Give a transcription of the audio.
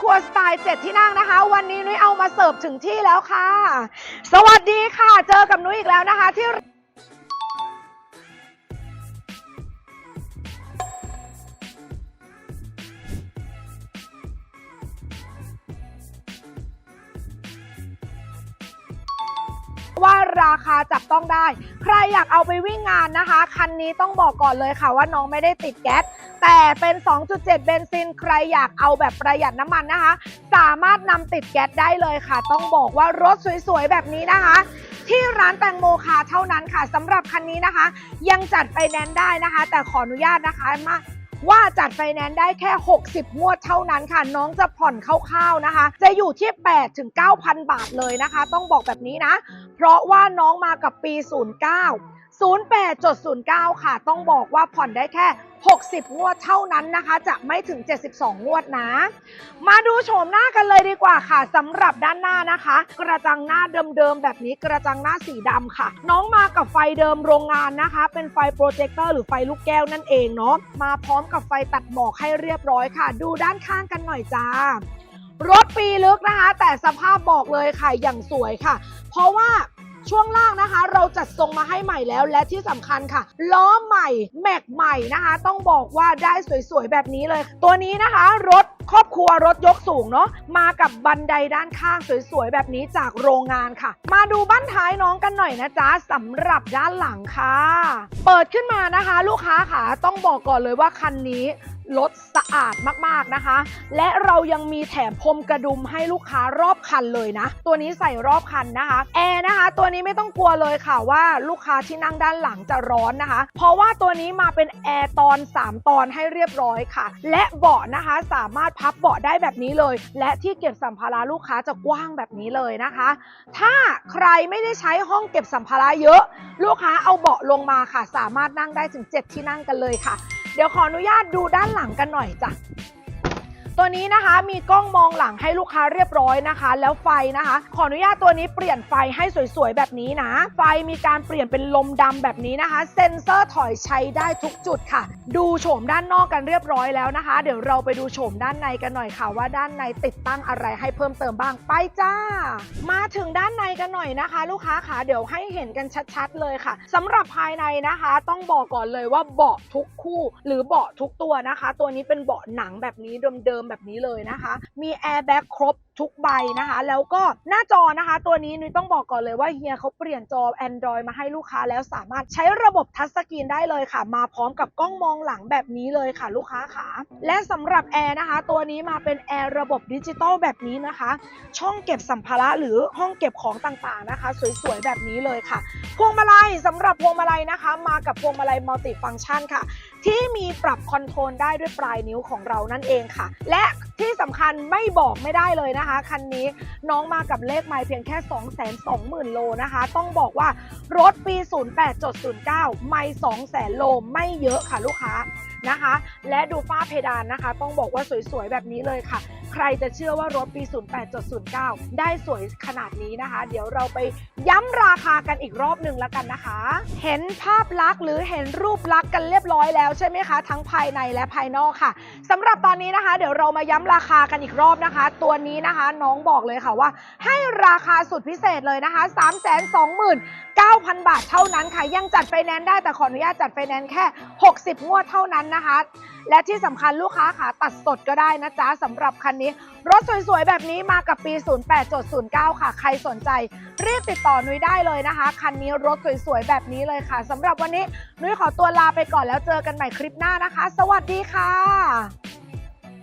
ครัวสไตล์เจ็ดที่นั่งนะคะ วันนี้นุ้ยเอามาเสิร์ฟถึงที่แล้วค่ะ สวัสดีค่ะ เจอกับนุ้ยอีกแล้วนะคะที่ ว่าราคาจับต้องได้ ใครอยากเอาไปวิ่งงานนะคะ คันนี้ต้องบอกก่อนเลยค่ะว่าน้องไม่ได้ติดแก๊สแต่เป็น 2.7 เบนซิน ใครอยากเอาแบบประหยัดน้ำมันนะคะ สามารถนำติดแก๊สได้เลยค่ะ ต้องบอกว่ารถสวยๆ แบบนี้นะคะ ที่ร้านแตงโมคาเท่านั้นค่ะสำหรับคันนี้นะคะ ยังจัดไฟแนนได้นะคะ แต่ขออนุญาตนะคะมา ว่าจัดไฟแนนซ์ได้แค่ 60 งวดเท่านั้นค่ะ น้องจะผ่อนคร่าวๆนะคะ จะอยู่ที่ 8 ถึง 9,000 บาทเลยนะคะ ต้องบอกแบบนี้นะ เพราะว่าน้องมากับปี 09 08.09 ค่ะ ต้องบอกว่าผ่อนได้แค่ 60 งวดเท่านั้นนะคะ จะไม่ถึง 72 งวดนะ มาดูโฉมหน้ากันเลยดีกว่าค่ะสำหรับด้านหน้านะคะ กระจังหน้าเดิมๆแบบนี้กระจังหน้าสีดำค่ะ น้องมากับไฟเดิมโรงงานนะคะ เป็นไฟโปรเจคเตอร์หรือไฟลูกแก้วนั่นเองเนาะมาพร้อมกับไฟตัดหมอกให้เรียบร้อยค่ะ ดูด้านข้างกันหน่อยจ้ารถปีลึกนะคะ แต่สภาพบอกเลยค่ะอย่างสวยค่ะ เพราะว่า ช่วงล่างนะคะ เราจัดทรงมาให้ใหม่แล้วและที่สำคัญค่ะ ล้อใหม่แม็กใหม่นะคะ ต้องบอกว่าได้สวยๆแบบนี้เลย ตัวนี้นะคะรถครอบครัวรถยกสูงเนาะมากับบันไดด้านข้างสวยๆแบบนี้จากโรงงานค่ะ มาดูบ้านท้ายน้องกันหน่อยนะจ๊ะสำหรับด้านหลังค่ะ เปิดขึ้นมานะคะ ลูกค้าค่ะต้องบอกก่อนเลยว่าคันนี้ รถสะอาดมากๆนะคะ และเรายังมีแถมพรมกระดุมให้ลูกค้ารอบคันเลยนะ ตัวนี้ใส่รอบคันนะคะแอร์นะคะ ตัวนี้ไม่ต้องกลัวเลยค่ะว่าลูกค้าที่นั่งด้านหลังจะร้อนนะคะ เพราะว่าตัวนี้มาเป็นแอร์ตอน 3 ตอนให้เรียบร้อยค่ะ และเบาะนะคะสามารถพับเบาะได้แบบนี้เลย และที่เก็บสัมภาระลูกค้าจะกว้างแบบนี้เลยนะคะ ถ้าใครไม่ได้ใช้ห้องเก็บสัมภาระเยอะ ลูกค้าเอาเบาะลงมาค่ะ สามารถนั่งได้ถึง 7 ที่นั่งกันเลยค่ะ เดี๋ยวขออนุญาตดูด้านหลังกันหน่อยจ้ะ ตัวนี้นะคะมีกล้องมองหลังให้ลูกค้าเรียบร้อยนะคะ แล้วไฟนะคะ ขออนุญาตตัวนี้เปลี่ยนไฟให้สวยๆแบบนี้นะ ไฟมีการเปลี่ยนเป็นลมดำแบบนี้นะคะ เซ็นเซอร์ถอยใช้ได้ทุกจุดค่ะ ดูโฉมด้านนอกกันเรียบร้อยแล้วนะคะ เดี๋ยวเราไปดูโฉมด้านในกันหน่อยค่ะ ว่าด้านในติดตั้งอะไรให้เพิ่มเติมบ้างไปจ้า มาถึงด้านในกันหน่อยนะคะ ลูกค้าค่ะเดี๋ยวให้เห็นกันชัดๆเลยค่ะสำหรับภายในนะคะ ต้องบอกก่อนเลยว่าเบาะทุกคู่ หรือเบาะทุกตัวนะคะ ตัวนี้เป็นเบาะหนังแบบนี้เดิมๆแบบนี้เลยนะคะ มีแอร์แบ็กครบ ทุกใบนะคะ แล้วก็หน้าจอนะคะ ตัวนี้นุ้ยต้องบอกก่อนเลยว่าเฮียเขาเปลี่ยนจอ Android มาให้ลูกค้าแล้วสามารถใช้ระบบทัชสกรีนได้เลยค่ะ มาพร้อมกับกล้องมองหลังแบบนี้เลยค่ะ ลูกค้าขาและสำหรับแอร์นะคะ ตัวนี้มาเป็นแอร์ระบบดิจิตอลแบบนี้นะคะ ช่องเก็บสัมภาระหรือห้องเก็บของต่างๆนะคะ สวยๆแบบนี้เลยค่ะ พวงมาลัยสำหรับพวงมาลัยนะคะ มากับพวงมาลัยมัลติฟังก์ชันค่ะ ที่มีปรับคอนโทรลได้ด้วยปลายนิ้วของเรานั่นเองค่ะ และ ที่สำคัญไม่บอกไม่ได้เลยนะคะ คันนี้น้องมากับเลขไมล์เพียงแค่ 2 2 0 0 0 0 โลนะคะ ต้องบอกว่ารถปี 08.09 ไม่2 0 0 0 0 โลไม่เยอะค่ะลูกค้านะคะ และดูฝ้าเพดานนะคะ ต้องบอกว่าสวยๆ แบบนี้เลยค่ะ ใครจะเชื่อว่ารถปี 08.09 ได้สวยขนาดนี้นะคะ เดี๋ยวเราไปย้ำราคากันอีกรอบหนึ่งแล้วกันนะคะ เห็นภาพลักษณ์หรือเห็นรูปลักษณ์กันเรียบร้อยแล้วใช่ไหมคะ ทั้งภายในและภายนอกค่ะสำหรับตอนนี้นะคะ เดี๋ยวเรามาย้ำราคากันอีกรอบนะคะ ตัวนี้นะคะน้องบอกเลยค่ะว่า ให้ราคาสุดพิเศษเลยนะคะ3 2 9 0 0 0 บาทเท่านั้นค่ะ ยังจัดไฟแนนซ์ได้แต่ขออนุญาตจัดไฟแนนซ์แค่ 60 งวดเท่านั้นนะคะ และที่สำคัญลูกค้าขาตัดสดก็ได้นะจ๊ะสำหรับคันนี้ รถสวยๆ แบบนี้มากับปี 08.09 ค่ะ ใครสนใจรีบติดต่อนุ้ยได้เลยนะคะ คันนี้รถสวยๆ แบบนี้เลยค่ะสำหรับวันนี้นุ้ยขอตัวลาไปก่อนแล้วเจอกันใหม่คลิปหน้านะคะ สวัสดีค่ะ